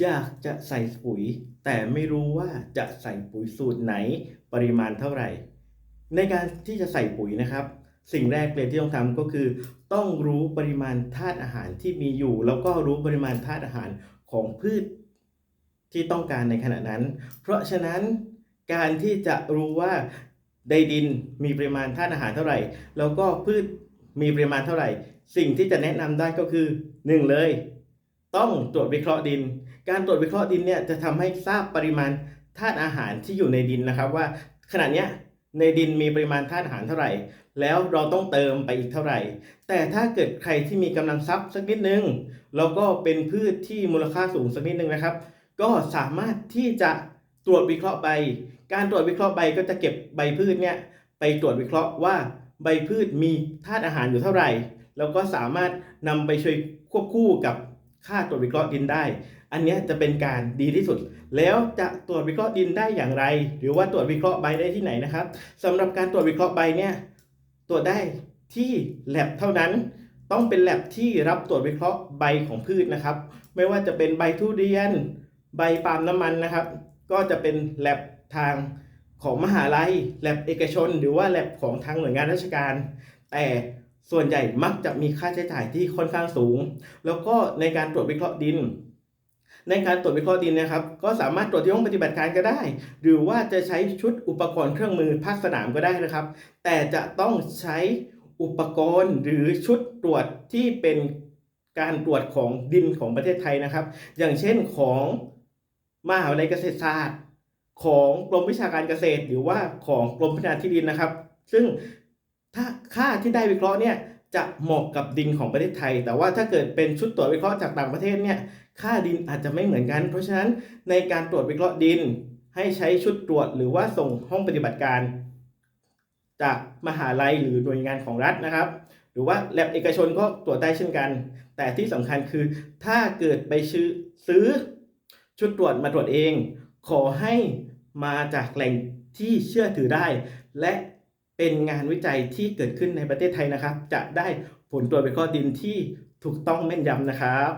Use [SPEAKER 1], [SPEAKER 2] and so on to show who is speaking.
[SPEAKER 1] อยากจะใส่ปุ๋ย แต่ไม่รู้ว่าจะใส่ปุ๋ยสูตรไหนปริมาณเท่าไหร่ ในการที่จะใส่ปุ๋ยนะครับ สิ่งแรกเลยที่ต้องทำก็คือ ต้องรู้ปริมาณธาตุอาหารที่มีอยู่ แล้วก็รู้ปริมาณธาตุอาหารของพืชที่ต้องการในขณะนั้น เพราะฉะนั้นการที่จะรู้ว่าในดินมีปริมาณธาตุอาหารเท่าไหร่ แล้วก็พืชมีปริมาณเท่าไหร่ สิ่งที่จะแนะนำได้ก็คือหนึ่งเลย ต้องตรวจวิเคราะห์ดิน การตรวจวิเคราะห์ดินเนี่ยจะทำให้ทราบปริมาณธาตุอาหารที่อยู่ในดินนะครับ ว่าขณะเนี้ยในดินมีปริมาณธาตุอาหารเท่าไหร่ แล้วเราต้องเติมไปอีกเท่าไหร่ แต่ถ้าเกิดใครที่มีกำลังทรัพย์สักนิดนึงแล้วก็เป็นพืชที่มูลค่าสูงสักนิดนึงนะครับ ก็สามารถที่จะตรวจวิเคราะห์ใบ การตรวจวิเคราะห์ใบก็จะเก็บใบพืชเนี่ยไปตรวจวิเคราะห์ว่าใบพืชมีธาตุอาหารอยู่เท่าไหร่ แล้วก็สามารถนำไปช่วยควบคู่กับ ค่าตรวจวิเคราะห์ดินได้ อันนี้จะเป็นการดีที่สุด แล้วจะตรวจวิเคราะห์ดินได้อย่างไร หรือว่าตรวจวิเคราะห์ใบได้ที่ไหนนะครับสำหรับการตรวจวิเคราะห์ใบเนี่ยตรวจได้ที่แ a บเท่านั้น ต้องเป็นแ a บที่รับตรวจวิเคราะห์ใบของพืชนะครับ ไม่ว่าจะเป็นใบทุเรียน ใบปาล์มน้ำมันนะครับ ก็จะเป็นแ a บทางของมหาลัยแ a บเอกชน หรือว่าแ a บของทางหน่วยงานราชการ แต่ ส่วนใหญ่มักจะมีค่าใช้จ่ายที่ค่อนข้างสูง แล้วก็ในการตรวจวิเคราะห์ดิน ในการตรวจวิเคราะห์ดินนะครับ ก็สามารถตรวจที่ห้องปฏิบัติการก็ได้ หรือว่าจะใช้ชุดอุปกรณ์เครื่องมือภาคสนามก็ได้นะครับ แต่จะต้องใช้อุปกรณ์หรือชุดตรวจที่เป็นการตรวจของดินของประเทศไทยนะครับ อย่างเช่นของมหาวิทยาลัยเกษตรศาสตร์ ของกรมวิชาการเกษตร หรือว่าของกรมพัฒนาที่ดินนะครับ ซึ่ง ถ้าค่าที่ได้วิเคราะห์เนี่ยจะเหมาะกับดินของประเทศไทย แต่ว่าถ้าเกิดเป็นชุดตรวจวิเคราะห์จากต่างประเทศเนี่ยค่าดินอาจจะไม่เหมือนกัน เพราะฉะนั้นในการตรวจวิเคราะห์ดิน ให้ใช้ชุดตรวจหรือว่าส่งห้องปฏิบัติการ จากมหาลัยหรือหน่วยงานของรัฐนะครับ หรือว่าแลบเอกชนก็ตรวจได้เช่นกัน แต่ที่สำคัญคือถ้าเกิดไปซื้อซื้อชุดตรวจมาตรวจเอง ขอให้มาจากแหล่งที่เชื่อถือได้ และ เป็นงานวิจัยที่เกิดขึ้นในประเทศไทยนะครับ จะได้ผลตรวจวิเคราะห์ดินที่ถูกต้องแม่นยำนะครับ